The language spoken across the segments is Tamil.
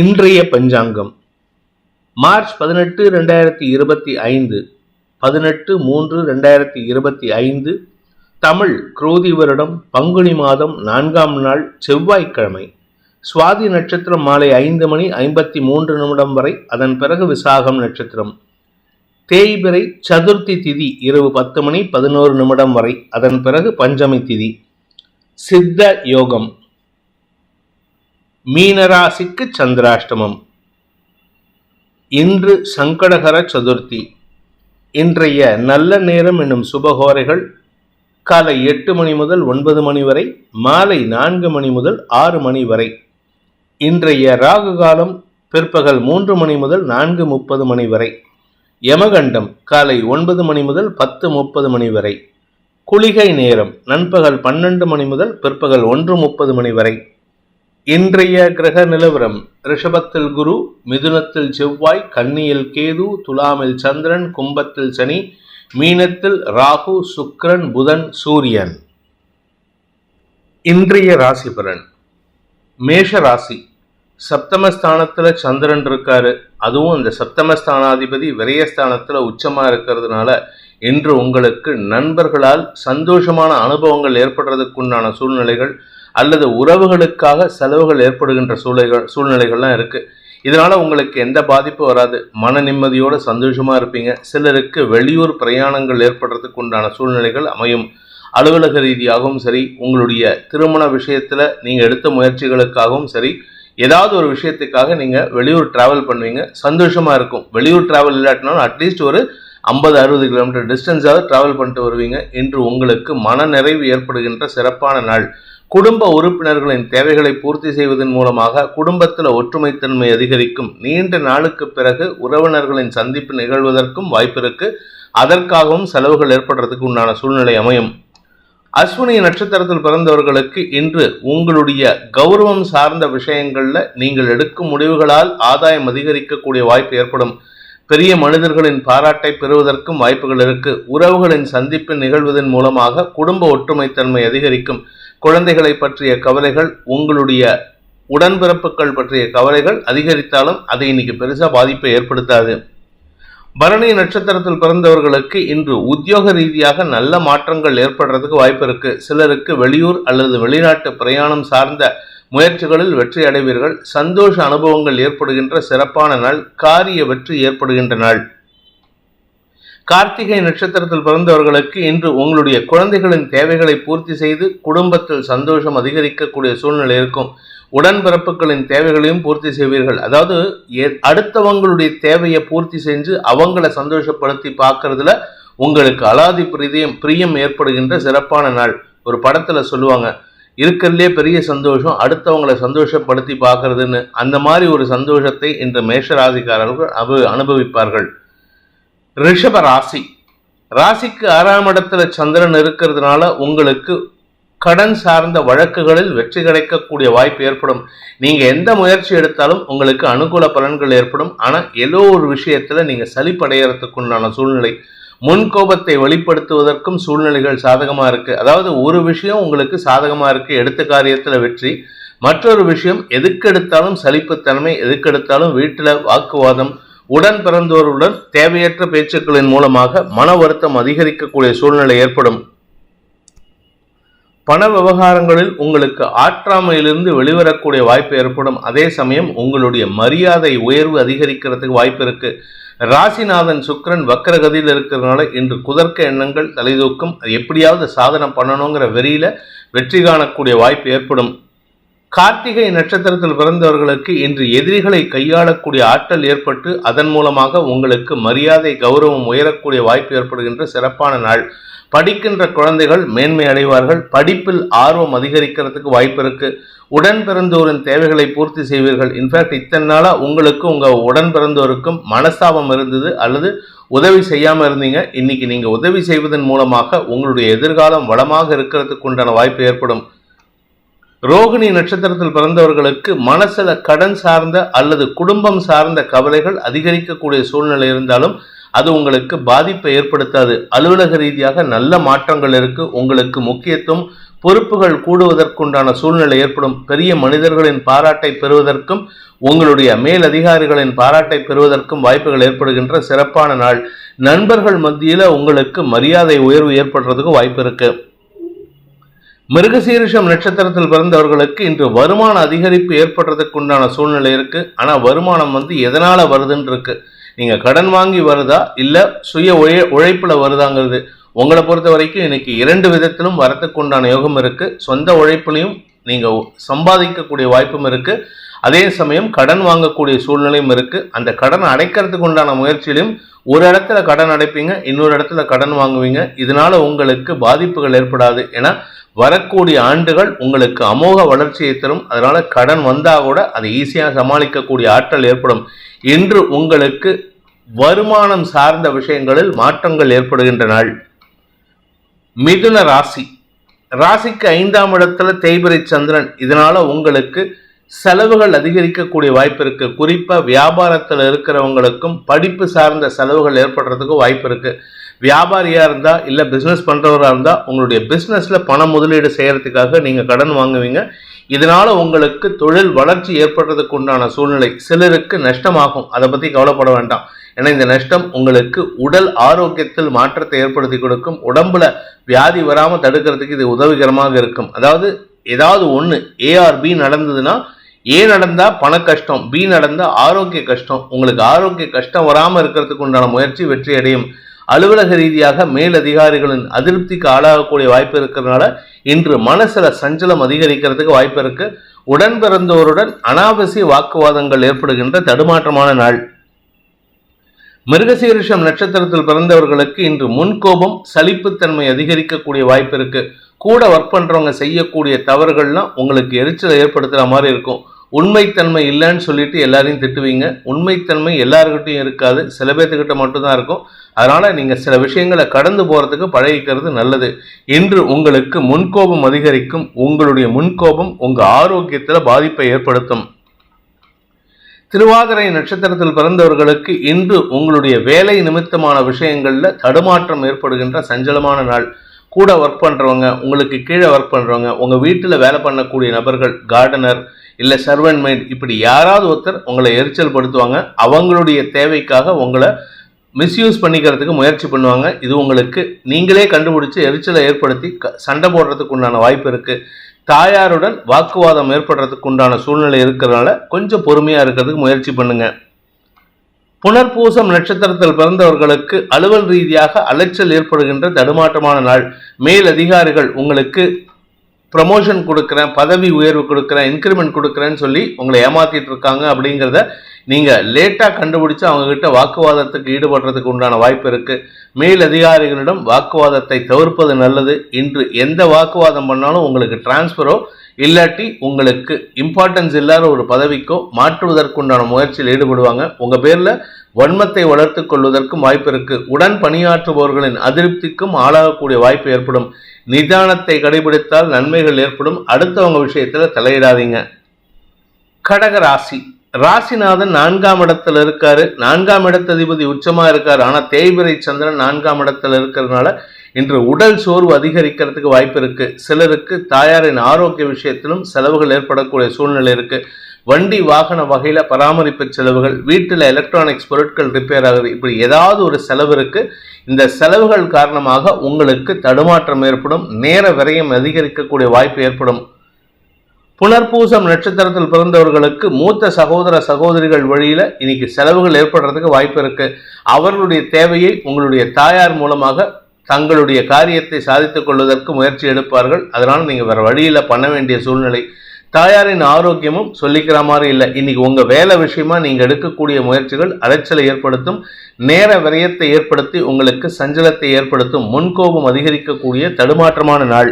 இன்றைய பஞ்சாங்கம். மார்ச் பதினெட்டு ரெண்டாயிரத்தி இருபத்தி ஐந்து பதினெட்டு மூன்று ரெண்டாயிரத்தி இருபத்தி ஐந்து தமிழ் குரோதி வருடம் பங்குனி மாதம் நான்காம் நாள் செவ்வாய்க்கிழமை. சுவாதி நட்சத்திரம் மாலை ஐந்து மணி ஐம்பத்தி மூன்று நிமிடம் வரை அதன் பிறகு விசாகம் நட்சத்திரம். தேய்பிறை சதுர்த்தி திதி இரவு பத்து மணி பதினோரு நிமிடம் வரை அதன் பிறகு பஞ்சமி திதி. சித்த யோகம். மீனராசிக்கு சந்திராஷ்டமம். இன்று சங்கடகர சதுர்த்தி. இன்றைய நல்ல நேரம் என்னும் சுபகோரைகள் காலை எட்டு மணி முதல் ஒன்பது மணி வரை மாலை நான்கு மணி முதல் ஆறு மணி வரை. இன்றைய ராகு காலம் பிற்பகல் மூன்று மணி முதல் நான்கு முப்பது மணி வரை. யமகண்டம் காலை ஒன்பது மணி முதல் பத்து முப்பது மணி வரை. குளிகை நேரம் நண்பகல் பன்னெண்டு மணி முதல் பிற்பகல் ஒன்று முப்பது மணி வரை. இன்றைய கிரக நிலவரம் ரிஷபத்தில் குரு மிதுனத்தில் செவ்வாய் கன்னியில் கேது துலாமில் சந்திரன் கும்பத்தில் சனி மீனத்தில் ராகு சுக்ரன் புதன் சூரியன். இன்றைய ராசி பலன். மேஷ ராசி. சப்தமஸ்தானத்தில் சந்திரன் இருக்காரு. அதுவும் அந்த சப்தமஸ்தானாதிபதி விரயஸ்தானத்தில் உச்சமாக இருக்கிறதுனால இன்று உங்களுக்கு நண்பர்களால் சந்தோஷமான அனுபவங்கள் ஏற்படுறதுக்குண்டான சூழ்நிலைகள் அல்லது உறவுகளுக்காக செலவுகள் ஏற்படுகின்ற சூழ்நிலைகள் சூழ்நிலைகள்லாம் இருக்கு. இதனால உங்களுக்கு எந்த பாதிப்பும் வராது. மன நிம்மதியோட சந்தோஷமா இருப்பீங்க. சிலருக்கு வெளியூர் பிரயாணங்கள் ஏற்படுறதுக்கு உண்டான சூழ்நிலைகள் அமையும். அலுவலக ரீதியாகவும் சரி உங்களுடைய திருமண விஷயத்துல நீங்க எடுத்த முயற்சிகளுக்காகவும் சரி ஏதாவது ஒரு விஷயத்துக்காக நீங்க வெளியூர் டிராவல் பண்ணுவீங்க. சந்தோஷமா இருக்கும். வெளியூர் டிராவல் இல்லாட்டினாலும் அட்லீஸ்ட் ஒரு ஐம்பது அறுபது கிலோமீட்டர் டிஸ்டன்ஸாவது டிராவல் பண்ணிட்டு வருவீங்க. இன்று உங்களுக்கு மன நிறைவு ஏற்படுகின்ற சிறப்பான நாள். குடும்ப உறுப்பினர்களின் தேவைகளை பூர்த்தி செய்வதன் மூலமாக குடும்பத்தில் ஒற்றுமைத்தன்மை அதிகரிக்கும். நீண்ட நாளுக்கு பிறகு உறவினர்களின் சந்திப்பு நிகழ்வதற்கும் வாய்ப்பிருக்கு அதற்காகவும் செலவுகள் ஏற்படுறதுக்கு உண்டான சூழ்நிலை அமையும். அஸ்வினி நட்சத்திரத்தில் பிறந்தவர்களுக்கு இன்று உங்களுடைய கௌரவம் சார்ந்த விஷயங்கள்ல நீங்கள் எடுக்கும் முடிவுகளால் ஆதாயம் அதிகரிக்கக்கூடிய வாய்ப்பு ஏற்படும். பெரிய மனிதர்களின் பாராட்டை பெறுவதற்கும் வாய்ப்புகள் இருக்கு. உறவுகளின் சந்திப்பு நிகழ்வதன் மூலமாக குடும்ப ஒற்றுமைத்தன்மை அதிகரிக்கும். குழந்தைகளை பற்றிய கவலைகள் உங்களுடைய உடன்பிறப்புகள் பற்றிய கவலைகள் அதிகரித்தாலும் அதை இன்னைக்கு பெருசா பாதிப்பை ஏற்படுத்தாது. பரணி நட்சத்திரத்தில் பிறந்தவர்களுக்கு இன்று உத்தியோக ரீதியாக நல்ல மாற்றங்கள் ஏற்படுறதுக்கு வாய்ப்பு இருக்கு. சிலருக்கு வெளியூர் அல்லது வெளிநாட்டு பிரயாணம் சார்ந்த முயற்சிகளில் வெற்றி அடைவீர்கள். சந்தோஷ அனுபவங்கள் ஏற்படுகின்ற சிறப்பான நாள் காரிய வெற்றி ஏற்படுகின்ற நாள். கார்த்திகை நட்சத்திரத்தில் பிறந்தவர்களுக்கு இன்று உங்களுடைய குழந்தைகளின் தேவைகளை பூர்த்தி செய்து குடும்பத்தில் சந்தோஷம் அதிகரிக்கக்கூடிய சூழ்நிலை இருக்கும். உடன்பிறப்புகளின் தேவைகளையும் பூர்த்தி செய்வீர்கள். அதாவது அடுத்தவங்களுடைய தேவையை பூர்த்தி செஞ்சு அவங்கள சந்தோஷப்படுத்தி பார்க்கறதுல உங்களுக்கு அலாதி பிரீதியம் பிரியம் ஏற்படுகின்ற சிறப்பான நாள். ஒரு படத்துல சொல்லுவாங்க இருக்கிறதுலே பெரிய சந்தோஷம் அடுத்தவங்களை சந்தோஷப்படுத்தி பார்க்கறதுன்னு. அந்த மாதிரி ஒரு சந்தோஷத்தை இன்று மேஷ ராசிக்காரர்கள் அனுபவிப்பார்கள். ரிஷப ராசி. ராசிக்கு ஆறாம் இடத்துல சந்திரன் இருக்கிறதுனால உங்களுக்கு கடன் சார்ந்த வழக்குகளில் வெற்றி கிடைக்கக்கூடிய வாய்ப்பு ஏற்படும். நீங்க எந்த முயற்சி எடுத்தாலும் உங்களுக்கு அனுகூல பலன்கள் ஏற்படும். ஆனா ஏதோ ஒரு விஷயத்துல நீங்க சலிப்படையறதுக்கு உண்டான சூழ்நிலை. முன்கோபத்தை வெளிப்படுத்துவதற்கும் சூழ்நிலைகள் சாதகமா இருக்கு. அதாவது ஒரு விஷயம் உங்களுக்கு சாதகமா இருக்கு எடுத்த காரியத்துல வெற்றி. மற்றொரு விஷயம் எதுக்கெடுத்தாலும் சலிப்புத்தன்மை எதுக்கெடுத்தாலும் வீட்டில் வாக்குவாதம் உடன் பிறந்தோருடன் தேவையற்ற பேச்சுக்களின் மூலமாக மன வருத்தம் அதிகரிக்கக்கூடிய சூழ்நிலை ஏற்படும். பண விவகாரங்களில் உங்களுக்கு ஆற்றாமையிலிருந்து வெளிவரக்கூடிய வாய்ப்பு ஏற்படும். அதே சமயம் உங்களுடைய மரியாதை உயர்வு அதிகரிக்கிறதுக்கு வாய்ப்பு இருக்கு. ராசிநாதன் சுக்கரன் வக்கரகதியில் இருக்கிறதுனால இன்று குதர்க்க எண்ணங்கள் தலைதூக்கும் எப்படியாவது சாதனம் பண்ணணுங்கிற வெறியில வெற்றி காணக்கூடிய வாய்ப்பு ஏற்படும். கார்த்திகை நட்சத்திரத்தில் பிறந்தவர்களுக்கு இன்று எதிரிகளை கையாளக்கூடிய ஆற்றல் ஏற்பட்டு அதன் மூலமாக உங்களுக்கு மரியாதை கௌரவம் உயரக்கூடிய வாய்ப்பு ஏற்படுகின்ற சிறப்பான நாள். படிக்கின்ற குழந்தைகள் மேன்மை அடைவார்கள். படிப்பில் ஆர்வம் அதிகரிக்கிறதுக்கு வாய்ப்பு இருக்கு. உடன் பிறந்தோரின் தேவைகளை பூர்த்தி செய்வீர்கள். இன்ஃபேக்ட் இத்தனை நாளாக உங்களுக்கு உங்கள் உடன் பிறந்தோருக்கும் மனஸ்தாபம் இருந்தது அல்லது உதவி செய்யாமல் இருந்தீங்க. இன்னைக்கு நீங்கள் உதவி செய்வதன் மூலமாக உங்களுடைய எதிர்காலம் வளமாக இருக்கிறதுக்கு உண்டான வாய்ப்பு ஏற்படும். ரோகிணி நட்சத்திரத்தில் பிறந்தவர்களுக்கு மனசுல கடன் சார்ந்த அல்லது குடும்பம் சார்ந்த கவலைகள் அதிகரிக்கக்கூடிய சூழ்நிலை இருந்தாலும் அது உங்களுக்கு பாதிப்பை ஏற்படுத்தாது. அலுவலக ரீதியாக நல்ல மாற்றங்கள் இருக்கு. உங்களுக்கு முக்கியத்துவம் பொறுப்புகள் கூடுவதற்குண்டான சூழ்நிலை ஏற்படும். பெரிய மனிதர்களின் பாராட்டை பெறுவதற்கும் உங்களுடைய மேல் அதிகாரிகளின் பாராட்டை பெறுவதற்கும் வாய்ப்புகள் ஏற்படுகின்ற சிறப்பான நாள். நண்பர்கள் மத்தியில் உங்களுக்கு மரியாதை உயர்வு ஏற்படுறதுக்கு வாய்ப்பு இருக்குது மிருகசீரிஷம் நட்சத்திரத்தில் பிறந்தவர்களுக்கு இன்று வருமான அதிகரிப்பு ஏற்படுறதுக்கு உண்டான சூழ்நிலை இருக்கு. ஆனா வருமானம் வந்து எதனால வருதுன்னு இருக்கு நீங்க கடன் வாங்கி வருதா இல்ல சுய உழை உழைப்புல வருதாங்கிறது. உங்களை பொறுத்த வரைக்கும் இன்னைக்கு இரண்டு விதத்திலும் வரத்துக்கு உண்டான யோகம் இருக்கு. சொந்த உழைப்புலையும் நீங்க சம்பாதிக்கக்கூடிய வாய்ப்பும் இருக்கு. அதே சமயம் கடன் வாங்கக்கூடிய சூழ்நிலையும் இருக்கு. அந்த கடன் அடைக்கிறதுக்கு உண்டான முயற்சியிலும் ஒரு இடத்துல கடன் அடைப்பீங்க இன்னொரு இடத்துல கடன் வாங்குவீங்க. இதனால உங்களுக்கு பாதிப்புகள் ஏற்படாது. ஏன்னா வரக்கூடிய ஆண்டுகள் உங்களுக்கு அமோக வளர்ச்சியை தரும். அதனால கடன் வந்தா கூட அதை ஈஸியாக சமாளிக்கக்கூடிய ஆற்றல் ஏற்படும். இன்று உங்களுக்கு வருமானம் சார்ந்த விஷயங்களில் மாற்றங்கள் ஏற்படுகின்ற நாள். மிதுன ராசி. ராசிக்கு ஐந்தாம் இடத்துல தேய்பிரை சந்திரன். இதனால உங்களுக்கு செலவுகள் அதிகரிக்கக்கூடிய வாய்ப்பு இருக்கு. குறிப்பாக வியாபாரத்தில் இருக்கிறவங்களுக்கும் படிப்பு சார்ந்த செலவுகள் ஏற்படுறதுக்கு வாய்ப்பு இருக்கு. வியாபாரியாக இருந்தால் இல்லை பிஸ்னஸ் பண்ணுறவராக இருந்தால் உங்களுடைய பிஸ்னஸில் பண முதலீடு செய்கிறதுக்காக நீங்கள் கடன் வாங்குவீங்க. இதனால் உங்களுக்கு தொழில் வளர்ச்சி ஏற்படுறதுக்கு உண்டான சூழ்நிலை சிலருக்கு நஷ்டமாகும். அதை பற்றி கவலைப்பட வேண்டாம். ஏன்னா இந்த நஷ்டம் உங்களுக்கு உடல் ஆரோக்கியத்தில் மாற்றத்தை ஏற்படுத்தி கொடுக்கும். உடம்புல வியாதி வராமல் தடுக்கிறதுக்கு இது உதவிகரமாக இருக்கும். அதாவது ஏதாவது ஒன்று ஏஆர்பி நடந்ததுன்னா ஏ நடந்தா பண கஷ்டம் பி நடந்தா ஆரோக்கிய கஷ்டம். உங்களுக்கு ஆரோக்கிய கஷ்டம் வராமல் இருக்கிறதுக்கு உண்டான முயற்சி வெற்றி அடையும். அலுவலக ரீதியாக மேல் அதிகாரிகளின் அதிருப்திக்கு ஆளாகக்கூடிய வாய்ப்பு இருக்கிறதுனால இன்று மனசில் சஞ்சலம் அதிகரிக்கிறதுக்கு வாய்ப்பு இருக்கு. உடன் பிறந்தோருடன் அனாவசிய வாக்குவாதங்கள் ஏற்படுகின்ற தடுமாற்றமான நாள். மிருகசீரிஷம் நட்சத்திரத்தில் பிறந்தவர்களுக்கு இன்று முன்கோபம் சலிப்புத்தன்மை அதிகரிக்கக்கூடிய வாய்ப்பு இருக்கு. கூட ஒர்க் பண்றவங்க செய்யக்கூடிய தவறுகள்லாம் உங்களுக்கு எரிச்சலை ஏற்படுத்துற மாதிரி இருக்கும். உண்மைத்தன்மை இல்லைன்னு சொல்லிட்டு எல்லாரையும் திட்டுவீங்க. உண்மைத்தன்மை எல்லாருக்கிட்டையும் இருக்காது. சில பேர்த்துக்கிட்ட மட்டும்தான் இருக்கும். அதனால நீங்கள் சில விஷயங்களை கடந்து போகிறதுக்கு பழகிக்கிறது நல்லது. இன்று உங்களுக்கு முன்கோபம் அதிகரிக்கும். உங்களுடைய முன்கோபம் உங்கள் ஆரோக்கியத்தில் பாதிப்பை ஏற்படுத்தும். திருவாதிரை நட்சத்திரத்தில் பிறந்தவர்களுக்கு இன்று உங்களுடைய வேலை நிமித்தமான விஷயங்களில் தடுமாற்றம் ஏற்படுகின்ற சஞ்சலமான நாள். கூட ஒர்க் பண்ணுறவங்க உங்களுக்கு கீழே ஒர்க் பண்ணுறவங்க உங்கள் வீட்டில் வேலை பண்ணக்கூடிய நபர்கள் கார்டனர் இல்லை சர்வன் மைண்ட் இப்படி யாராவது ஒருத்தர் உங்களை எரிச்சல் படுத்துவாங்க அவங்களுடைய தேவைக்காக உங்களை மிஸ்யூஸ் பண்ணிக்கிறதுக்கு முயற்சி பண்ணுவாங்க. இது உங்களுக்கு நீங்களே கண்டுபிடிச்சு எரிச்சலை ஏற்படுத்தி சண்டை போடுறதுக்கு உண்டான வாய்ப்பு இருக்குது தாயாருடன் வாக்குவாதம் ஏற்படுறதுக்கு உண்டான சூழ்நிலை இருக்கிறதுனால கொஞ்சம் பொறுமையாக இருக்கிறதுக்கு முயற்சி பண்ணுங்க. புனர்பூசம் நட்சத்திரத்தில் பிறந்தவர்களுக்கு அலுவல் ரீதியாக அலைச்சல் ஏற்படுகின்ற தடுமாற்றமான நாள். மேல் அதிகாரிகள் உங்களுக்கு ப்ரமோஷன் கொடுக்குறேன் பதவி உயர்வு கொடுக்குறேன் இன்க்ரிமெண்ட் கொடுக்குறேன்னு சொல்லி உங்களை ஏமாத்திட்டு இருக்காங்க அப்படிங்கிறத நீங்கள் லேட்டாக கண்டுபிடிச்சு அவங்கக்கிட்ட வாக்குவாதத்துக்கு ஈடுபடுறதுக்கு உண்டான வாய்ப்பு இருக்குது மேல் அதிகாரிகளிடம் வாக்குவாதத்தை தவிர்ப்பது நல்லது. இன்று எந்த வாக்குவாதம் பண்ணாலும் உங்களுக்கு டிரான்ஸ்ஃபரோ இல்லாட்டி உங்களுக்கு இம்பார்ட்டன்ஸ் இல்லாத ஒரு பதவிக்கோ மாற்றுவதற்குண்டான முயற்சியில் ஈடுபடுவாங்க. உங்கள் பேரில் வன்மத்தை வளர்த்து கொள்வதற்கும் வாய்ப்பு இருக்கு. உடன் பணியாற்றுபவர்களின் அதிருப்திக்கும் ஆளாகக்கூடிய வாய்ப்பு ஏற்படும். நிதானத்தை கடைபிடித்தால் நன்மைகள் ஏற்படும். அடுத்தவங்க விஷயத்தில் தலையிடாதீங்க. கடக ராசி. ராசிநாதன் நான்காம் இடத்துல இருக்காரு. நான்காம் இடத்ததிபதி உச்சமா இருக்காரு. ஆனா தேய்பிரை சந்திரன் நான்காம் இடத்துல இருக்கிறதுனால இன்று உடல் சோர்வு அதிகரிக்கிறதுக்கு வாய்ப்பு இருக்கு. சிலருக்கு தாயாரின் ஆரோக்கிய விஷயத்திலும் செலவுகள் ஏற்படக்கூடிய சூழ்நிலை இருக்கு. வண்டி வாகன வகையில பராமரிப்பு செலவுகள் வீட்டில் எலக்ட்ரானிக்ஸ் பொருட்கள் ரிப்பேர் ஆகுது. இப்படி ஏதாவது ஒரு செலவு இருக்கு. இந்த செலவுகள் காரணமாக உங்களுக்கு தடுமாற்றம் ஏற்படும். நேர விரயம் அதிகரிக்கக்கூடிய வாய்ப்பு ஏற்படும். புனர்பூசம் நட்சத்திரத்தில் பிறந்தவர்களுக்கு மூத்த சகோதர சகோதரிகள் வழியில இன்னைக்கு செலவுகள் ஏற்படுறதுக்கு வாய்ப்பு இருக்கு. அவர்களுடைய தேவையை உங்களுடைய தாயார் மூலமாக தங்களுடைய காரியத்தை சாதித்துக் கொள்வதற்கு முயற்சி எடுப்பார்கள். அதனால் நீங்கள் வேற வழியில பண்ண வேண்டிய சூழ்நிலை. தாயாரின் ஆரோக்கியமும் சொல்லிக்கிற மாதிரி இல்லை. இன்னைக்கு உங்க வேலை விஷயமா நீங்க எடுக்கக்கூடிய முயற்சிகள் அலைச்சலை ஏற்படுத்தும். நேர விரயத்தை ஏற்படுத்தி உங்களுக்கு சஞ்சலத்தை ஏற்படுத்தும். முன்கோபம் அதிகரிக்கக்கூடிய தடுமாற்றமான நாள்.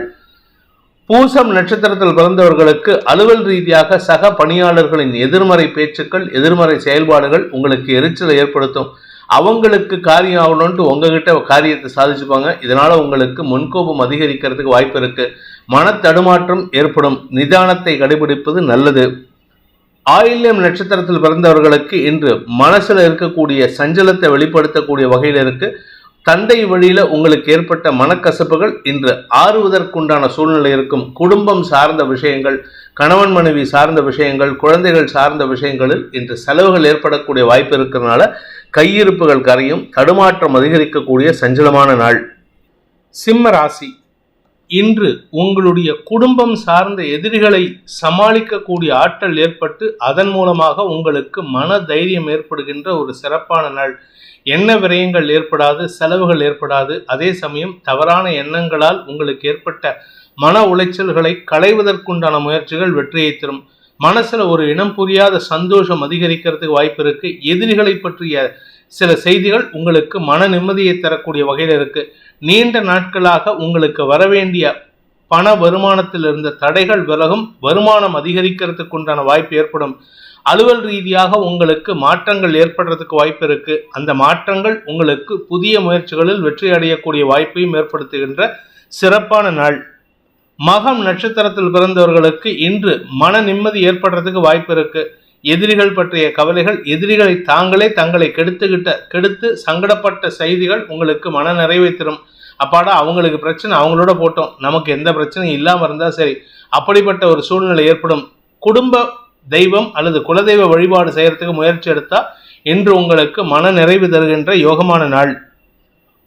பூசம் நட்சத்திரத்தில் பிறந்தவர்களுக்கு அலுவல் ரீதியாக சக பணியாளர்களின் எதிர்மறை பேச்சுக்கள் எதிர்மறை செயல்பாடுகள் உங்களுக்கு எரிச்சலை ஏற்படுத்தும். அவங்களுக்கு காரியம் ஆகணும்ட்டு உங்ககிட்ட காரியத்தை சாதிச்சுப்பாங்க. இதனால உங்களுக்கு முன்கோபம் அதிகரிக்கிறதுக்கு வாய்ப்பு இருக்கு. மன தடுமாற்றம் ஏற்படும். நிதானத்தை கடைபிடிப்பது நல்லது. ஆயில்யம் நட்சத்திரத்தில் பிறந்தவர்களுக்கு இன்று மனசுல இருக்கக்கூடிய சஞ்சலத்தை வெளிப்படுத்தக்கூடிய வகையில் இருக்கு. தந்தை வழியில உங்களுக்கு ஏற்பட்ட மனக்கசப்புகள் இன்று ஆறுவதற்குண்டான சூழ்நிலை இருக்கும். குடும்பம் சார்ந்த விஷயங்கள் கணவன் மனைவி சார்ந்த விஷயங்கள் குழந்தைகள் சார்ந்த விஷயங்களில் இன்று செலவுகள் ஏற்படக்கூடிய வாய்ப்பு இருக்கிறதுனால கையிருப்புகள் கரையும் தடுமாற்றம் அதிகரிக்கக்கூடிய சஞ்சலமான நாள். சிம்ம ராசி இன்று உங்களுடைய குடும்பம் சார்ந்த எதிரிகளை சமாளிக்கக்கூடிய ஆற்றல் ஏற்பட்டு அதன் மூலமாக உங்களுக்கு மன தைரியம் ஏற்படுகின்ற ஒரு சிறப்பான நாள். எண்ண விரயங்கள் ஏற்படாது செலவுகள் ஏற்படாது. அதே சமயம் தவறான எண்ணங்களால் உங்களுக்கு ஏற்பட்ட மன உளைச்சல்களை களைவதற்குண்டான முயற்சிகள் வெற்றியை தரும். மனசுல ஒரு இனம் புரியாத சந்தோஷம் அதிகரிக்கிறதுக்கு வாய்ப்பு இருக்கு. எதிரிகளை பற்றிய சில செய்திகள் உங்களுக்கு மன நிம்மதியை தரக்கூடிய வகையில் இருக்கு. நீண்ட நாட்களாக உங்களுக்கு வரவேண்டிய பண வருமானத்தில் இருந்த தடைகள் விலகும். வருமானம் அதிகரிக்கிறதுக்கு உண்டான வாய்ப்பு ஏற்படும். அலுவல் ரீதியாக உங்களுக்கு மாற்றங்கள் ஏற்படுறதுக்கு வாய்ப்பு இருக்கு. அந்த மாற்றங்கள் உங்களுக்கு புதிய முயற்சிகளில் வெற்றி அடையக்கூடிய வாய்ப்பையும் ஏற்படுத்துகின்ற சிறப்பான நாள். மகம் நட்சத்திரத்தில் பிறந்தவர்களுக்கு இன்று மன நிம்மதி ஏற்படுறதுக்கு வாய்ப்பு இருக்கு. எதிரிகள் பற்றிய கவலைகள் எதிரிகளை தாங்களே தங்களை கெடுத்துக்கிட்ட கெடுத்து சங்கடப்பட்ட செய்திகள் உங்களுக்கு மன நிறைவை தரும். அப்பாடா அவங்களுக்கு பிரச்சனை அவங்களோட போட்டோம். நமக்கு எந்த பிரச்சனையும் இல்லாமல் இருந்தால் சரி. அப்படிப்பட்ட ஒரு சூழ்நிலை ஏற்படும். குடும்ப தெய்வம் அல்லது குலதெய்வ வழிபாடு செய்யறதுக்கு முயற்சி எடுத்தா இன்று உங்களுக்கு மன நிறைவு தருகின்ற யோகமான நாள்.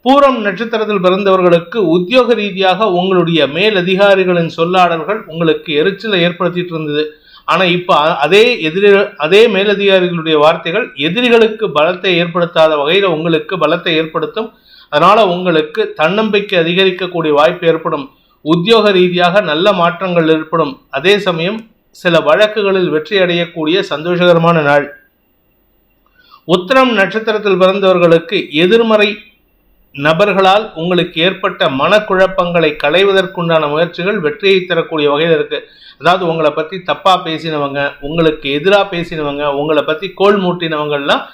பூரம் நட்சத்திரத்தில் பிறந்தவர்களுக்கு உத்தியோக ரீதியாக உங்களுடைய மேலதிகாரிகளின் சொல்லாடல்கள் உங்களுக்கு எரிச்சலை ஏற்படுத்திட்டு இருந்தது. ஆனால் இப்போ அதே எதிரி அதே மேலதிகாரிகளுடைய வார்த்தைகள் எதிரிகளுக்கு பலத்தை ஏற்படுத்தாத வகையில் உங்களுக்கு பலத்தை ஏற்படுத்தும். அதனால் உங்களுக்கு தன்னம்பிக்கை அதிகரிக்கக்கூடிய வாய்ப்பு ஏற்படும். உத்தியோக ரீதியாக நல்ல மாற்றங்கள் ஏற்படும். அதே சமயம் சில வழக்குகளில் வெற்றி அடையக்கூடிய சந்தோஷகரமான நாள். உத்தரம் நட்சத்திரத்தில் பிறந்தவர்களுக்கு எதிர்மறை நபர்களால் உங்களுக்கு ஏற்பட்ட மனக்குழப்பங்களை களைவதற்குண்டான முயற்சிகள் வெற்றியை தரக்கூடிய வகையில் இருக்கு. அதாவது உங்களை பத்தி தப்பா பேசினவங்க உங்களுக்கு எதிராக பேசினவங்க உங்களை பத்தி கோல் மூட்டினவங்கள்லாம்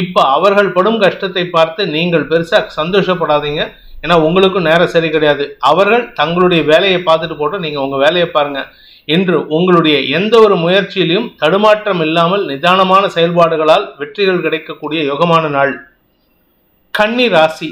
இப்போ அவர்கள் படும் கஷ்டத்தை பார்த்து நீங்கள் பெருசாக சந்தோஷப்படாதீங்க. ஏன்னா உங்களுக்கும் நேரம் சரி கிடையாது. அவர்கள் தங்களுடைய வேலையை பார்த்துட்டு போட்டு நீங்கள் உங்கள் வேலையை பாருங்க என்று உங்களுடைய எந்த ஒரு முயற்சியிலையும் தடுமாற்றம் இல்லாமல் நிதானமான செயல்பாடுகளால் வெற்றிகள் கிடைக்கக்கூடிய யோகமான நாள். கன்னி ராசி.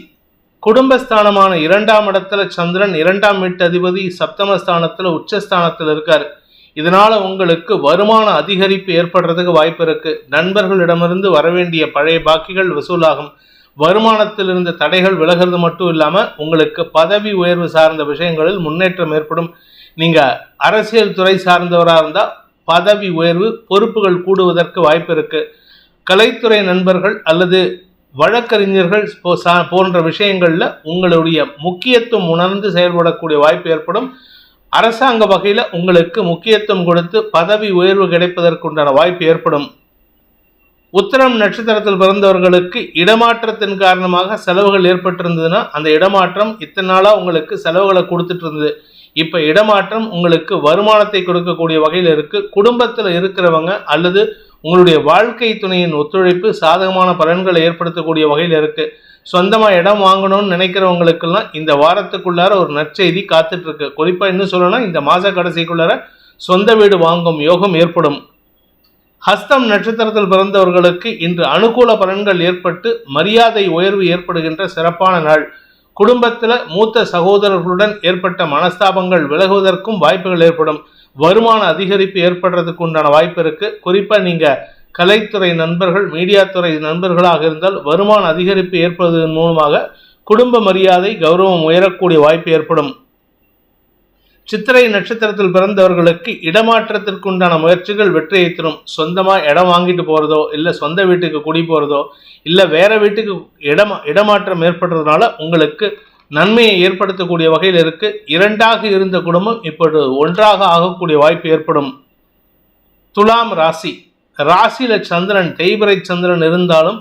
குடும்பஸ்தானமான இரண்டாம் இடத்துல சந்திரன் இரண்டாம் வீட்டு அதிபதி சப்தமஸ்தானத்துல உச்சஸ்தானத்துல இருக்காரு. இதனால உங்களுக்கு வருமான அதிகரிப்பு ஏற்படுறதுக்கு வாய்ப்பு இருக்கு. நண்பர்களிடமிருந்து வரவேண்டிய பழைய பாக்கிகள் வசூலாகும். வருமானத்தில் இருந்த தடைகள் விலகிறது மட்டும் இல்லாம உங்களுக்கு பதவி உயர்வு சார்ந்த விஷயங்களில் முன்னேற்றம் ஏற்படும். நீங்க அரசியல் துறை சார்ந்தவராக இருந்தா பதவி உயர்வு பொறுப்புகள் கூடுவதற்கு வாய்ப்பு இருக்கு. கலைத்துறை நண்பர்கள் அல்லது வழக்கறிஞர்கள் போன்ற விஷயங்களில் உங்களுடைய முக்கியத்துவம் உணர்ந்து செயல்படக்கூடிய வாய்ப்பு ஏற்படும். அரசாங்க வகையில் உங்களுக்கு முக்கியத்துவம் கொடுத்து பதவி உயர்வு கிடைப்பதற்குண்டான வாய்ப்பு ஏற்படும். உத்தரம் நட்சத்திரத்தில் பிறந்தவர்களுக்கு இடமாற்றத்தின் காரணமாக செலவுகள் ஏற்பட்டிருந்ததுன்னா அந்த இடமாற்றம் இத்தனை நாளாக உங்களுக்கு செலவுகளை கொடுத்துட்டு இருந்தது இப்போ இடமாற்றம் உங்களுக்கு வருமானத்தை கொடுக்கக்கூடிய வகையில் இருக்குது குடும்பத்தில் இருக்கிறவங்க அல்லது உங்களுடைய வாழ்க்கை துணையின் ஒத்துழைப்பு சாதகமான பலன்களை ஏற்படுத்தக்கூடிய வகையில் இருக்கு. சொந்தமாக இடம் வாங்கணும்னு நினைக்கிறவங்களுக்கெல்லாம் இந்த வாரத்துக்குள்ளார ஒரு நற்செய்தி காத்துட்டு இருக்கு குறிப்பாக இன்னும் சொல்லணும்னா இந்த மாத கடைசிக்குள்ளார சொந்த வீடு வாங்கும் யோகம் ஏற்படும். ஹஸ்தம் நட்சத்திரத்தில் பிறந்தவர்களுக்கு இன்று அனுகூல பலன்கள் ஏற்பட்டு மரியாதை உயர்வு ஏற்படுகின்ற சிறப்பான நாள். குடும்பத்தில் மூத்த சகோதரர்களுடன் ஏற்பட்ட மனஸ்தாபங்கள் விலகுவதற்கும் வாய்ப்புகள் ஏற்படும். வருமான அதிகரிப்பு ஏற்படுறதுக்கு உண்டான வாய்ப்பு இருக்கு. குறிப்பாக நீங்கள் கலைத்துறை நண்பர்கள் மீடியா துறை நண்பர்களாக இருந்தால் வருமான அதிகரிப்பு ஏற்படுவதன் மூலமாக குடும்ப மரியாதை கௌரவம் உயரக்கூடிய வாய்ப்பு ஏற்படும். சித்திரை நட்சத்திரத்தில் பிறந்தவர்களுக்கு இடமாற்றத்திற்கு உண்டான முயற்சிகள் வெற்றியை தரும். சொந்தமாக இடம் வாங்கிட்டு போகிறதோ இல்லை சொந்த வீட்டுக்கு குடி போகிறதோ இல்லை வேறு வீட்டுக்கு இடமா இடமாற்றம் ஏற்படுறதுனால உங்களுக்கு நன்மையை ஏற்படுத்தக்கூடிய வகையில் இருக்கு. இரண்டாக இருந்த குடும்பம் இப்பொழுது ஒன்றாக ஆகக்கூடிய வாய்ப்பு ஏற்படும். துலாம் ராசி. ராசியில சந்திரன் தேய்பிரை சந்திரன் இருந்தாலும்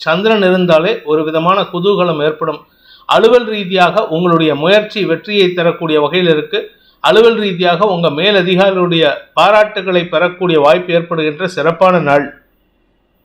சந்திரன் இருந்தாலே ஒரு விதமான குதூகலம் ஏற்படும். அலுவல் ரீதியாக உங்களுடைய முயற்சி வெற்றியை தரக்கூடிய வகையில் இருக்கு. அலுவல் ரீதியாக உங்க மேலதிகாரிகளுடைய பாராட்டுகளை பெறக்கூடிய வாய்ப்பு ஏற்படுகின்ற சிறப்பான நாள்.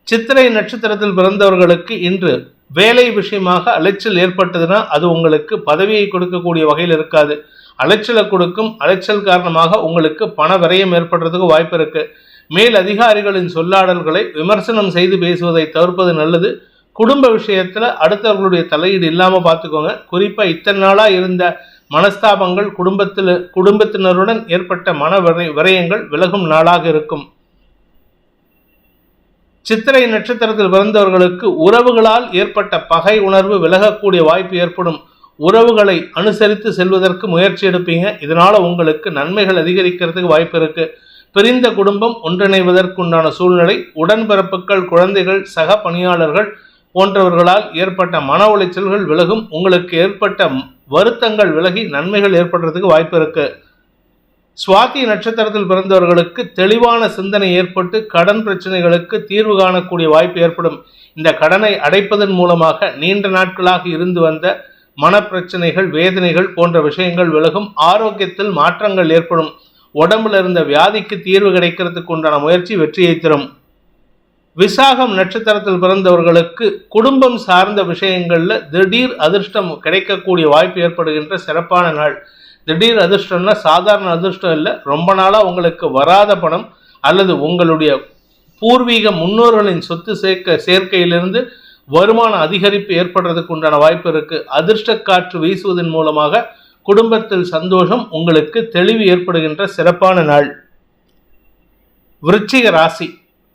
சித்திரை நட்சத்திரத்தில் பிறந்தவர்களுக்கு இன்று வேலை விஷயமாக அலைச்சல் ஏற்பட்டதுன்னா அது உங்களுக்கு பதவியை கொடுக்கக்கூடிய வகையில் இருக்காது. அலைச்சலை கொடுக்கும் அலைச்சல் காரணமாக உங்களுக்கு பண விரயம் ஏற்படுறதுக்கு வாய்ப்பு இருக்கு. மேல் அதிகாரிகளின் சொல்லாடல்களை விமர்சனம் செய்து பேசுவதை தவிர்ப்பது நல்லது. குடும்ப விஷயத்துல அடுத்தவர்களுடைய தலையீடு இல்லாம பார்த்துக்கோங்க. குறிப்பா இத்தனை நாளா இருந்த மனஸ்தாபங்கள் குடும்பத்தில் குடும்பத்தினருடன் ஏற்பட்ட மன விரை விரயங்கள் விலகும் நாளாக இருக்கும். சித்திரை நட்சத்திரத்தில் பிறந்தவர்களுக்கு உறவுகளால் ஏற்பட்ட பகை உணர்வு விலகக்கூடிய வாய்ப்பு ஏற்படும். உறவுகளை அனுசரித்து செல்வதற்கு முயற்சி எடுப்பீங்க. இதனால உங்களுக்கு நன்மைகள் அதிகரிக்கிறதுக்கு வாய்ப்பு இருக்கு. பிரிந்த குடும்பம் ஒன்றிணைவதற்குண்டான சூழ்நிலை உடன்பிறப்புகள் குழந்தைகள் சக பணியாளர்கள் போன்றவர்களால் ஏற்பட்ட மன உளைச்சல்கள் விலகும். உங்களுக்கு ஏற்பட்ட வருத்தங்கள் விலகி நன்மைகள் ஏற்படுறதுக்கு வாய்ப்பு இருக்குது சுவாதி நட்சத்திரத்தில் பிறந்தவர்களுக்கு தெளிவான சிந்தனை ஏற்பட்டு கடன் பிரச்சனைகளுக்கு தீர்வு காணக்கூடிய வாய்ப்பு ஏற்படும். இந்த கடனை அடைப்பதன் மூலமாக நீண்ட நாட்களாக இருந்து வந்த மனப்பிரச்சனைகள் வேதனைகள் போன்ற விஷயங்கள் விலகும். ஆரோக்கியத்தில் மாற்றங்கள் ஏற்படும். உடம்புல இருந்த வியாதிக்கு தீர்வு கிடைக்கிறதுக்கு உண்டான முயற்சி வெற்றியை தரும். விசாகம் நட்சத்திரத்தில் பிறந்தவர்களுக்கு குடும்பம் சார்ந்த விஷயங்களில் திடீர் அதிர்ஷ்டம் கிடைக்கக்கூடிய வாய்ப்பு ஏற்படுகின்ற சிறப்பான நாள். திடீர் அதிர்ஷ்டம்னா சாதாரண அதிர்ஷ்டம் இல்லை. ரொம்ப நாளாக உங்களுக்கு வராத பணம் அல்லது உங்களுடைய பூர்வீக முன்னோர்களின் சொத்து சேர்க்க சேர்க்கையிலிருந்து வருமான அதிகரிப்பு ஏற்படுறதுக்கு உண்டான வாய்ப்பு இருக்கு. அதிர்ஷ்ட காற்று வீசுவதன் மூலமாக குடும்பத்தில் சந்தோஷம் உங்களுக்கு தெளிவு ஏற்படுகின்ற சிறப்பான நாள். விருச்சிக ராசி.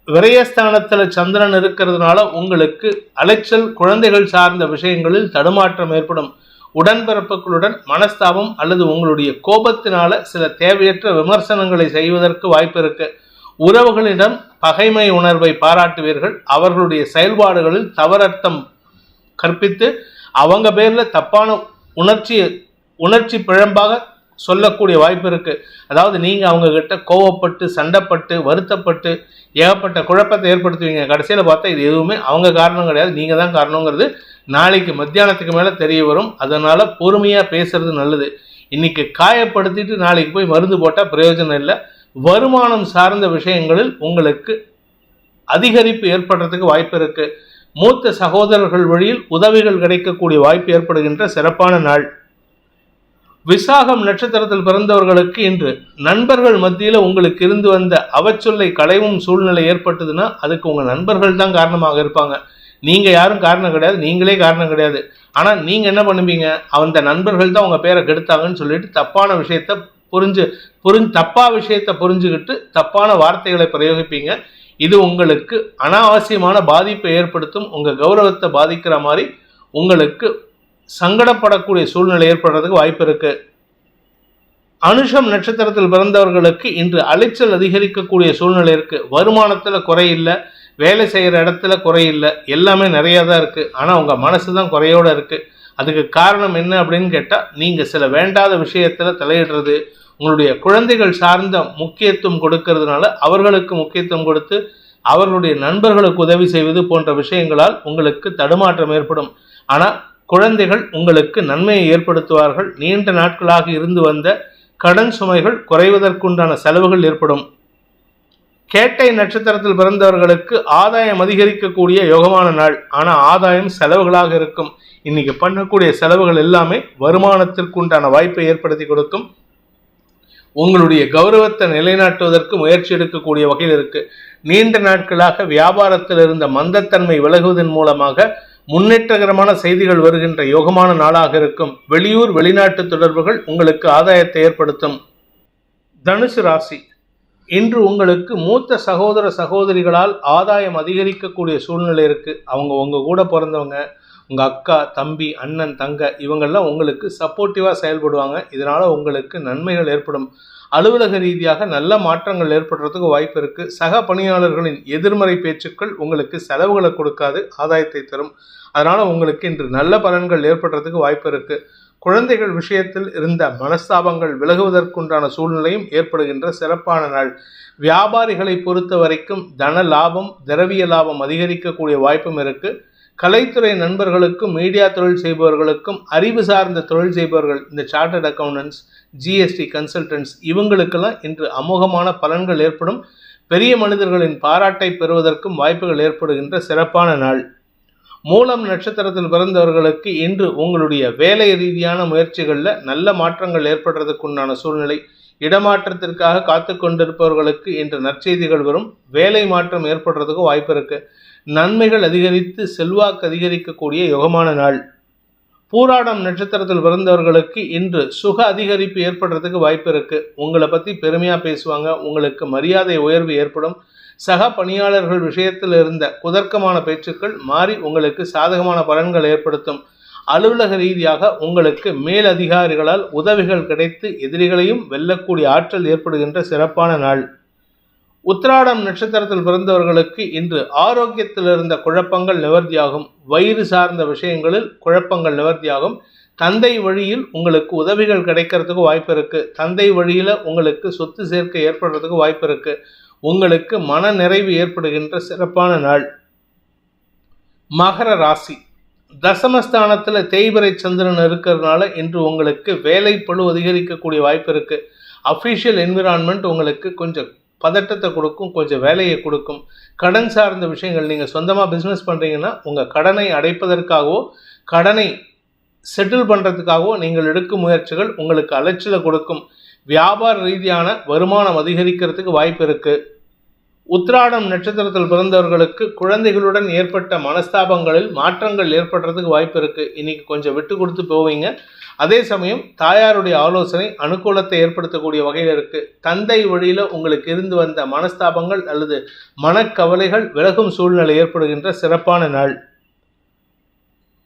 விரயஸ்தானத்தில் சந்திரன் இருக்கிறதுனால உங்களுக்கு அலைச்சல் குழந்தைகள் சார்ந்த விஷயங்களில் தடுமாற்றம் ஏற்படும். உடன்பிறப்புகளுடன் மனஸ்தாபம் அல்லது உங்களுடைய கோபத்தினால சில தேவையற்ற விமர்சனங்களை செய்வதற்கு வாய்ப்பு இருக்கு. உறவுகளிடம் பகைமை உணர்வை பாராட்டுவீர்கள். அவர்களுடைய செயல்பாடுகளில் தவறர்த்தம் கற்பித்து அவங்க பேரில் தப்பான உணர்ச்சி உணர்ச்சி பிழம்பாக சொல்லக்கூடிய வாய்ப்பு இருக்குது அதாவது நீங்கள் அவங்கக்கிட்ட கோவப்பட்டு சண்டைப்பட்டு வருத்தப்பட்டு ஏகப்பட்ட குழப்பத்தை ஏற்படுத்துவீங்க. கடைசியில் பார்த்தா இது எதுவுமே அவங்க காரணம் கிடையாது. நீங்கள் தான் காரணங்கிறது நாளைக்கு மத்தியானத்துக்கு மேலே தெரிய வரும். அதனால் பொறுமையாக பேசுறது நல்லது. இன்னைக்கு காயப்படுத்திட்டு நாளைக்கு போய் மருந்து போட்டால் பிரயோஜனம் இல்லை. வருமானம் சார்ந்த விஷயங்களில் உங்களுக்கு அதிகரிப்பு ஏற்படுறதுக்கு வாய்ப்பு இருக்குது மூத்த சகோதரர்கள் வழியில் உதவிகள் கிடைக்கக்கூடிய வாய்ப்பு ஏற்படுகின்ற சிறப்பான நாள். விசாகம் நட்சத்திரத்தில் பிறந்தவர்களுக்கு இன்று நண்பர்கள் மத்தியில் உங்களுக்கு இருந்து வந்த அவச்சொல்லை களைவும் சூழ்நிலை ஏற்பட்டதுன்னா அதுக்கு உங்கள் நண்பர்கள் தான் காரணமாக இருப்பாங்க. நீங்கள் யாரும் காரணம் கிடையாது நீங்களே காரணம் கிடையாது. ஆனால் நீங்கள் என்ன பண்ணுவீங்க? அந்த நண்பர்கள் தான் உங்கள் பேரை கெடுத்தாங்கன்னு சொல்லிட்டு தப்பான விஷயத்த புரிஞ்சு புரிஞ்சு தப்பாக விஷயத்த புரிஞ்சுக்கிட்டு தப்பான வார்த்தைகளை பிரயோகிப்பீங்க. இது உங்களுக்கு அனாவசியமான பாதிப்பை ஏற்படுத்தும் உங்கள் கௌரவத்தை பாதிக்கிற மாதிரி உங்களுக்கு சங்கடப்படக்கூடிய சூழ்நிலை ஏற்படுறதுக்கு வாய்ப்பு இருக்கு. அனுஷம் நட்சத்திரத்தில் பிறந்தவர்களுக்கு இன்று அலைச்சல் அதிகரிக்கக்கூடிய சூழ்நிலை இருக்கு. வருமானத்தில் குறையில்லை வேலை செய்கிற இடத்துல குறையில்லை எல்லாமே நிறையா தான் இருக்குது ஆனால் உங்கள் மனசு தான் குறையோடு இருக்குது அதுக்கு காரணம் என்ன அப்படின்னு கேட்டால் நீங்கள் சில வேண்டாத விஷயத்தில் தலையிடுறது உங்களுடைய குழந்தைகள் சார்ந்த முக்கியத்துவம் கொடுக்கறதுனால அவர்களுக்கு முக்கியத்துவம் கொடுத்து அவர்களுடைய நண்பர்களுக்கு உதவி செய்வது போன்ற விஷயங்களால் உங்களுக்கு தடுமாற்றம் ஏற்படும். ஆனால் குழந்தைகள் உங்களுக்கு நன்மையை ஏற்படுத்துவார்கள். நீண்ட நாட்களாக இருந்து வந்த கடன் சுமைகள் குறைவதற்குண்டான செலவுகள் ஏற்படும். கேட்டை நட்சத்திரத்தில் பிறந்தவர்களுக்கு ஆதாயம் அதிகரிக்கக்கூடிய யோகமான நாள். ஆனால் ஆதாயம் செலவுகளாக இருக்கும். இன்னைக்கு பண்ணக்கூடிய செலவுகள் எல்லாமே வருமானத்திற்கு உண்டான வாய்ப்பை ஏற்படுத்தி கொடுக்கும். உங்களுடைய கௌரவத்தை நிலைநாட்டுவதற்கு முயற்சி எடுக்கக்கூடிய வகையில் இருக்கு. நீண்ட நாட்களாக வியாபாரத்தில் இருந்த மந்தத்தன்மை விலகுவதன் மூலமாக முன்னேற்றகரமான செய்திகள் வருகின்ற யோகமான நாளாக இருக்கும். வெளியூர் வெளிநாட்டு தொடர்புகள் உங்களுக்கு ஆதாயத்தை ஏற்படுத்தும். தனுசு ராசி. இன்று உங்களுக்கு மூத்த சகோதர சகோதரிகளால் ஆதாயம் அதிகரிக்கக்கூடிய சூழ்நிலை இருக்குது அவங்க உங்கள் கூட பிறந்தவங்க உங்கள் அக்கா தம்பி அண்ணன் தங்க இவங்கெல்லாம் உங்களுக்கு சப்போர்ட்டிவாக செயல்படுவாங்க. இதனால் உங்களுக்கு நன்மைகள் ஏற்படும். அலுவலக ரீதியாக நல்ல மாற்றங்கள் ஏற்படுறதுக்கு வாய்ப்பு இருக்குது சக பணியாளர்களின் எதிர்மறை பேச்சுக்கள் உங்களுக்கு செலவுகளை கொடுக்காது ஆதாயத்தை தரும். அதனால் உங்களுக்கு இன்று நல்ல பலன்கள் ஏற்படுறதுக்கு வாய்ப்பு இருக்குது குழந்தைகள் விஷயத்தில் இருந்த மனஸ்தாபங்கள் விலகுவதற்குண்டான சூழ்நிலையும் ஏற்படுகின்ற சிறப்பான நாள். வியாபாரிகளை பொறுத்த வரைக்கும் தன லாபம் திரவிய லாபம் அதிகரிக்கக்கூடிய வாய்ப்பும் இருக்குது கலைத்துறை நண்பர்களுக்கும் மீடியா தொழில் செய்பவர்களுக்கும் அறிவு சார்ந்த தொழில் செய்பவர்கள் இந்த சார்ட்டர்ட் அக்கௌண்டன்ஸ் ஜிஎஸ்டி கன்சல்டன்ஸ் இவங்களுக்கெல்லாம் இன்று அமோகமான பலன்கள் ஏற்படும். பெரிய மனிதர்களின் பாராட்டை பெறுவதற்கும் வாய்ப்புகள் ஏற்படுகின்ற சிறப்பான நாள். மூலம் நட்சத்திரத்தில் பிறந்தவர்களுக்கு இன்று உங்களுடைய வேலை ரீதியான முயற்சிகளில் நல்ல மாற்றங்கள் ஏற்படுறதுக்குண்டான சூழ்நிலை. இடமாற்றத்திற்காக காத்து கொண்டிருப்பவர்களுக்கு இன்று நற்செய்திகள் வரும். வேலை மாற்றம் ஏற்படுறதுக்கு வாய்ப்பு இருக்குது நன்மைகள் அதிகரித்து செல்வாக்கு அதிகரிக்கக்கூடிய யோகமான நாள். பூராடம் நட்சத்திரத்தில் பிறந்தவர்களுக்கு இன்று சுக அதிகரிப்பு ஏற்படுறதுக்கு வாய்ப்பு இருக்கு. உங்களை பத்தி பெருமையா பேசுவாங்க. உங்களுக்கு மரியாதை உயர்வு ஏற்படும். சக பணியாளர்கள் விஷயத்தில் இருந்த குதர்க்கமான பேச்சுக்கள் மாறி உங்களுக்கு சாதகமான பலன்கள் ஏற்படுத்தும். அலுவலக ரீதியாக உங்களுக்கு மேல் அதிகாரிகளால் உதவிகள் கிடைத்து எதிரிகளையும் வெல்லக்கூடிய ஆற்றல் ஏற்படுகின்ற சிறப்பான நாள். உத்திராடம் நட்சத்திரத்தில் பிறந்தவர்களுக்கு இன்று ஆரோக்கியத்தில் இருந்த குழப்பங்கள் நிவர்த்தியாகும். வயிறு சார்ந்த விஷயங்களில் குழப்பங்கள் நிவர்த்தியாகும். தந்தை வழியில் உங்களுக்கு உதவிகள் கிடைக்கிறதுக்கு வாய்ப்பு இருக்கு. தந்தை வழியில உங்களுக்கு சொத்து சேர்க்கை ஏற்படுறதுக்கு வாய்ப்பு இருக்கு. உங்களுக்கு மன நிறைவு ஏற்படுகின்ற சிறப்பான நாள். மகர ராசி. தசமஸ்தானத்தில் தேய்பிரை சந்திரன் இருக்கிறதுனால இன்று உங்களுக்கு வேலை பழு அதிகரிக்கக்கூடிய வாய்ப்பு இருக்கு. அஃபிஷியல் என்விரான்மெண்ட் உங்களுக்கு கொஞ்சம் பதட்டத்தை கொடுக்கும் கொஞ்சம் வேலையை கொடுக்கும். கடன் சார்ந்த விஷயங்கள் நீங்கள் சொந்தமாக பிஸ்னஸ் பண்ணுறீங்கன்னா உங்கள் கடனை அடைப்பதற்காகவோ கடனை செட்டில் பண்ணுறதுக்காகவோ நீங்கள் எடுக்கும் முயற்சிகள் உங்களுக்கு அலைச்சலை கொடுக்கும். வியாபார ரீதியான வருமானம் அதிகரிக்கிறதுக்கு வாய்ப்பு இருக்குது உத்ராடம் நட்சத்திரத்தில் பிறந்தவர்களுக்கு குழந்தைகளுடன் ஏற்பட்ட மனஸ்தாபங்களில் மாற்றங்கள் ஏற்படுறதுக்கு வாய்ப்பு இருக்குது இன்றைக்கி கொஞ்சம் விட்டு கொடுத்து போவீங்க. அதே சமயம் தாயாருடைய ஆலோசனை அனுகூலத்தை ஏற்படுத்தக்கூடிய வகையில் இருக்கு. தந்தை வழியில் உங்களுக்கு இருந்து வந்த மனஸ்தாபங்கள் அல்லது மனக்கவலைகள் விலகும் சூழ்நிலை ஏற்படுகின்ற சிறப்பான நாள்.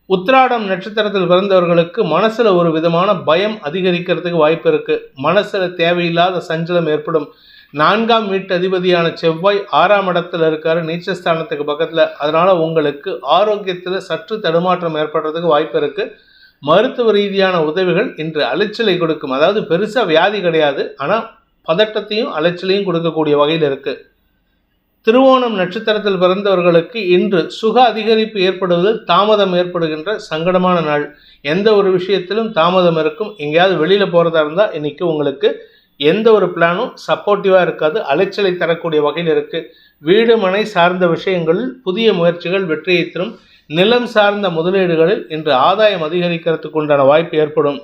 உத்ராடம் நட்சத்திரத்தில் பிறந்தவர்களுக்கு மனசுல ஒரு விதமான பயம் அதிகரிக்கிறதுக்கு வாய்ப்பு இருக்கு. மனசுல தேவையில்லாத சஞ்சலம் ஏற்படும். நான்காம் வீட்டு அதிபதியான செவ்வாய் ஆறாம் இடத்துல இருக்காரு நீச்சஸ்தானத்துக்கு பக்கத்துல. அதனால உங்களுக்கு ஆரோக்கியத்துல சற்று தடுமாற்றம் ஏற்படுறதுக்கு வாய்ப்பு இருக்கு. மருத்துவ ரீதியான உதவிகள் இன்று அலைச்சலை கொடுக்கும். அதாவது பெருசாக வியாதி கிடையாது. ஆனால் பதட்டத்தையும் அலைச்சலையும் கொடுக்கக்கூடிய வகையில் இருக்கு. திருவோணம் நட்சத்திரத்தில் பிறந்தவர்களுக்கு இன்று சுக அதிகரிப்பு ஏற்படுவதில் தாமதம் ஏற்படுகின்ற சங்கடமான நாள். எந்த ஒரு விஷயத்திலும் தாமதம் இருக்கும். எங்கேயாவது வெளியில் போகிறதா இருந்தால் இன்றைக்கி உங்களுக்கு எந்த ஒரு பிளானும் சப்போர்ட்டிவாக இருக்காது. அலைச்சலை தரக்கூடிய வகையில் இருக்குது வீடு மனை சார்ந்த விஷயங்களில் புதிய முயற்சிகள் வெற்றியை தரும். நிலம் சார்ந்த முதலீடுகளில் இன்று ஆதாயம் அதிகரிக்கிறதுக்கு உண்டான வாய்ப்பு ஏற்படும்.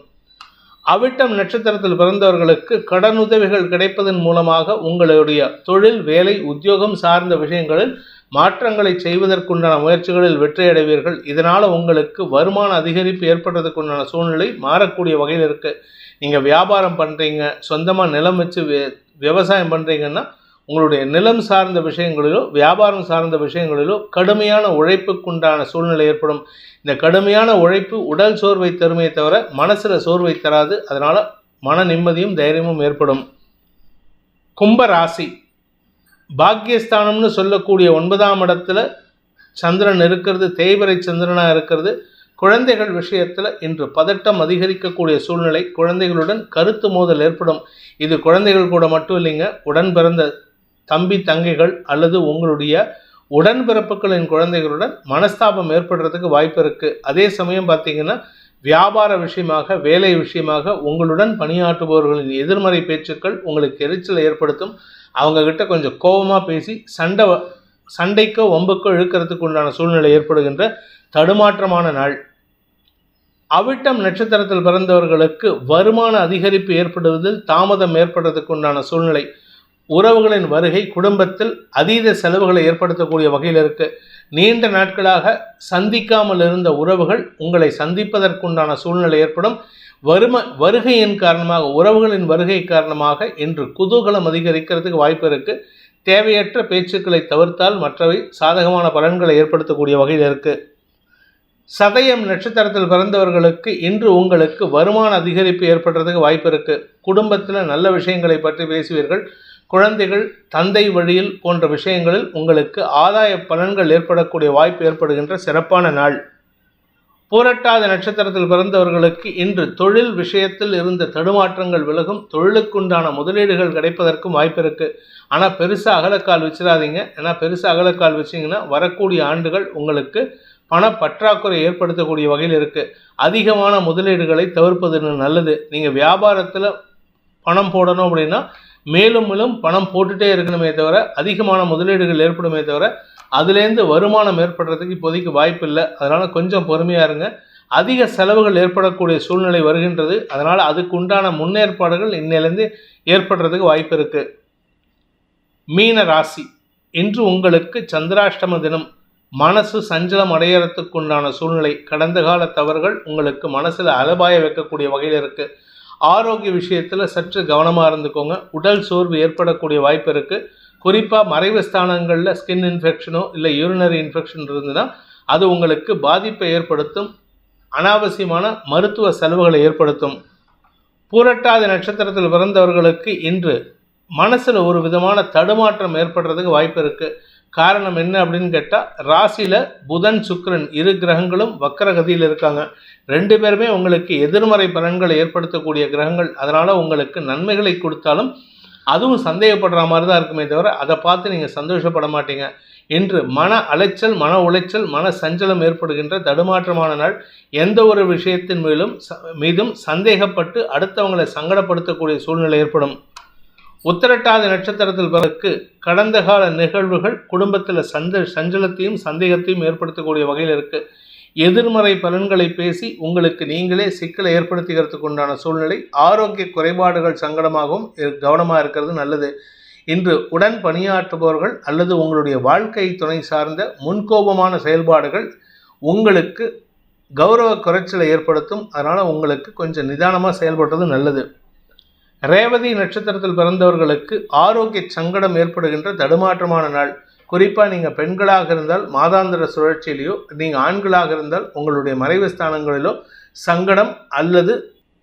அவிட்டம் நட்சத்திரத்தில் பிறந்தவர்களுக்கு கடனுதவிகள் கிடைப்பதன் மூலமாக உங்களுடைய தொழில் வேலை உத்தியோகம் சார்ந்த விஷயங்களில் மாற்றங்களை செய்வதற்குண்டான முயற்சிகளில் வெற்றியடைவீர்கள். இதனால் உங்களுக்கு வருமான அதிகரிப்பு ஏற்படுறதுக்குண்டான சூழ்நிலை மாறக்கூடிய வகையில் இருக்குது நீங்கள் வியாபாரம் பண்ணுறீங்க சொந்தமாக நிலம் வச்சு விவசாயம் பண்ணுறீங்கன்னா உங்களுடைய நிலம் சார்ந்த விஷயங்களிலோ வியாபாரம் சார்ந்த விஷயங்களிலோ கடுமையான உழைப்புக்குண்டான சூழ்நிலை ஏற்படும். இந்த கடுமையான உழைப்பு உடல் சோர்வை தருமே தவிர மனசில் சோர்வை தராது. அதனால் மன நிம்மதியும் தைரியமும் ஏற்படும். கும்ப ராசி. பாக்கியஸ்தானம்னு சொல்லக்கூடிய ஒன்பதாம் இடத்துல சந்திரன் இருக்கிறது தேய்வரை சந்திரனாக இருக்கிறது. குழந்தைகள் விஷயத்தில் இன்று பதட்டம் அதிகரிக்கக்கூடிய சூழ்நிலை குழந்தைகளுடன் கருத்து மோதல் ஏற்படும். இது குழந்தைகள் கூட மட்டும் இல்லைங்க உடன் பிறந்த தம்பி தங்கைகள் அல்லது உங்களுடைய உடன்பிறப்புகளின் குழந்தைகளுடன் மனஸ்தாபம் ஏற்படுறதுக்கு வாய்ப்பு இருக்குது அதே சமயம் பார்த்தீங்கன்னா வியாபார விஷயமாக வேலை விஷயமாக உங்களுடன் பணியாற்றுபவர்களின் எதிர்மறை பேச்சுக்கள் உங்களுக்கு எரிச்சலை ஏற்படுத்தும். அவங்கக்கிட்ட கொஞ்சம் கோபமாக பேசி சண்டை சண்டைக்கோ வம்புக்கோ இழுக்கிறதுக்கு உண்டான சூழ்நிலை ஏற்படுகின்ற தடுமாற்றமான நாள். அவிட்டம் நட்சத்திரத்தில் பிறந்தவர்களுக்கு வருமான அதிகரிப்பு ஏற்படுவதில் தாமதம் ஏற்படுறதுக்கு உண்டான சூழ்நிலை. உறவுகளின் வருகை குடும்பத்தில் அதீத செலவுகளை ஏற்படுத்தக்கூடிய வகையில் இருக்கு. நீண்ட நாட்களாக சந்திக்காமல் இருந்த உறவுகள் உங்களை சந்திப்பதற்குண்டான சூழ்நிலை ஏற்படும். வரும வருகையின் காரணமாக உறவுகளின் வருகை காரணமாக இன்று குதூகலம் அதிகரிக்கிறதுக்கு வாய்ப்பு இருக்குது தேவையற்ற பேச்சுக்களை தவிர்த்தால் மற்றவை சாதகமான பலன்களை ஏற்படுத்தக்கூடிய வகையில் இருக்குது சதயம் நட்சத்திரத்தில் பிறந்தவர்களுக்கு இன்று உங்களுக்கு வருமான அதிகரிப்பு ஏற்படுறதுக்கு வாய்ப்பு இருக்குது குடும்பத்தில் நல்ல விஷயங்களை பற்றி பேசுவீர்கள். குழந்தைகள் தந்தை வழியில் போன்ற விஷயங்களில் உங்களுக்கு ஆதாய பலன்கள் ஏற்படக்கூடிய வாய்ப்பு ஏற்படுகின்ற சிறப்பான நாள். பூரட்டாத நட்சத்திரத்தில் பிறந்தவர்களுக்கு இன்று தொழில் விஷயத்தில் இருந்த தடுமாற்றங்கள் விலகும் தொழிலுக்குண்டான முதலீடுகள் கிடைப்பதற்கும் வாய்ப்பு இருக்கு. ஆனால் பெருசாக அகலக்கால் வச்சிடாதீங்க ஏன்னா பெருசாக அகலக்கால் வச்சிங்கன்னா வரக்கூடிய ஆண்டுகள் உங்களுக்கு பண பற்றாக்குறை ஏற்படுத்தக்கூடிய வகையில் இருக்குது அதிகமான முதலீடுகளை தவிர்ப்பது நல்லது. நீங்கள் வியாபாரத்தில் பணம் போடணும் அப்படின்னா மேலும் மேலும் பணம் போட்டுட்டே இருக்கணுமே தவிர அதிகமான முதலீடுகள் ஏற்படுமே தவிர அதுலேருந்து வருமானம் ஏற்படுறதுக்கு இப்போதைக்கு வாய்ப்பு இல்லை அதனால் கொஞ்சம் பொறுமையாக இருங்க. அதிக செலவுகள் ஏற்படக்கூடிய சூழ்நிலை வருகின்றது. அதனால் அதுக்குண்டான முன்னேற்பாடுகள் இன்னிலேருந்து ஏற்படுறதுக்கு வாய்ப்பு இருக்குது மீன ராசி. இன்று உங்களுக்கு சந்திராஷ்டம தினம். மனசு சஞ்சலம் அடையறதுக்குண்டான சூழ்நிலை. கடந்த கால தவறுகள் உங்களுக்கு மனசில் அலபாய வைக்கக்கூடிய வகையில் இருக்குது ஆரோக்கிய விஷயத்தில் சற்று கவனமாக இருந்துக்கோங்க. உடல் சோர்வு ஏற்படக்கூடிய வாய்ப்பு இருக்குது குறிப்பாக மறைவு ஸ்தானங்களில் ஸ்கின் இன்ஃபெக்ஷனோ இல்லை யூரினரி இன்ஃபெக்ஷன் இருந்ததுன்னா அது உங்களுக்கு பாதிப்பை ஏற்படுத்தும். அனாவசியமான மருத்துவ செலவுகளை ஏற்படுத்தும். பூரட்டாதி நட்சத்திரத்தில் பிறந்தவர்களுக்கு இன்று மனசில் ஒரு விதமான தடுமாற்றம் ஏற்படுறதுக்கு வாய்ப்பு இருக்குது காரணம் என்ன அப்படின்னு கேட்டால் ராசியில் புதன் சுக்ரன் இரு கிரகங்களும் வக்கரகதியில் இருக்காங்க. ரெண்டு பேருமே உங்களுக்கு எதிர்மறை பலன்களை ஏற்படுத்தக்கூடிய கிரகங்கள். அதனால் உங்களுக்கு நன்மைகளை கொடுத்தாலும் அதுவும் சந்தேகப்படுற மாதிரி தான் இருக்குமே தவிர அதை பார்த்து நீங்கள் சந்தோஷப்பட மாட்டீங்க. இன்று மன அலைச்சல் மன உளைச்சல் மன சஞ்சலம் ஏற்படுகின்ற தடுமாற்றமான நாள். எந்த ஒரு விஷயத்தின் மேலும் ச- மீதும் சந்தேகப்பட்டு அடுத்தவங்களை சங்கடப்படுத்தக்கூடிய சூழ்நிலை ஏற்படும். உத்தரட்டாத நட்சத்திரத்தில் பிறகு கடந்த கால நிகழ்வுகள் குடும்பத்தில் சந்த சஞ்சலத்தையும் சந்தேகத்தையும் ஏற்படுத்தக்கூடிய வகையில் இருக்கு. எதிர்மறை பலன்களை பேசி உங்களுக்கு நீங்களே சிக்கலை ஏற்படுத்திக்கிறதுக்கு உண்டான சூழ்நிலை ஆரோக்கிய குறைபாடுகள் சங்கடமாகவும் கவனமாக இருக்கிறது நல்லது. இன்று உடன் பணியாற்றுபவர்கள் அல்லது உங்களுடைய வாழ்க்கை துணை சார்ந்த முன்கோபமான செயல்பாடுகள் உங்களுக்கு கௌரவ குறைச்சலை ஏற்படுத்தும். அதனால் உங்களுக்கு கொஞ்சம் நிதானமாக செயல்படுறது நல்லது. ரேவதி நட்சத்திரத்தில் பிறந்தவர்களுக்கு ஆரோக்கிய சங்கடம் ஏற்படுகின்ற தடுமாற்றமான நாள். குறிப்பாக நீங்கள் பெண்களாக இருந்தால் மாதாந்திர சுழற்சியிலையோ நீங்கள் ஆண்களாக இருந்தால் உங்களுடைய மறைவு ஸ்தானங்களிலோ சங்கடம் அல்லது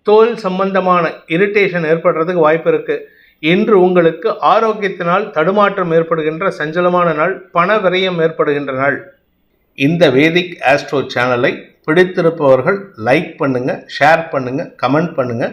தோல் சம்பந்தமான இரிட்டேஷன் ஏற்படுறதுக்கு வாய்ப்பு இருக்கு. இன்று உங்களுக்கு ஆரோக்கியத்தினால் தடுமாற்றம் ஏற்படுகின்ற சஞ்சலமான நாள் பண விரயம் ஏற்படுகின்ற நாள். இந்த வேதிக் ஆஸ்ட்ரோ சேனலை பிடித்திருப்பவர்கள் லைக் பண்ணுங்கள் ஷேர் பண்ணுங்கள் கமெண்ட் பண்ணுங்கள்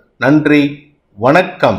நன்றி வணக்கம்.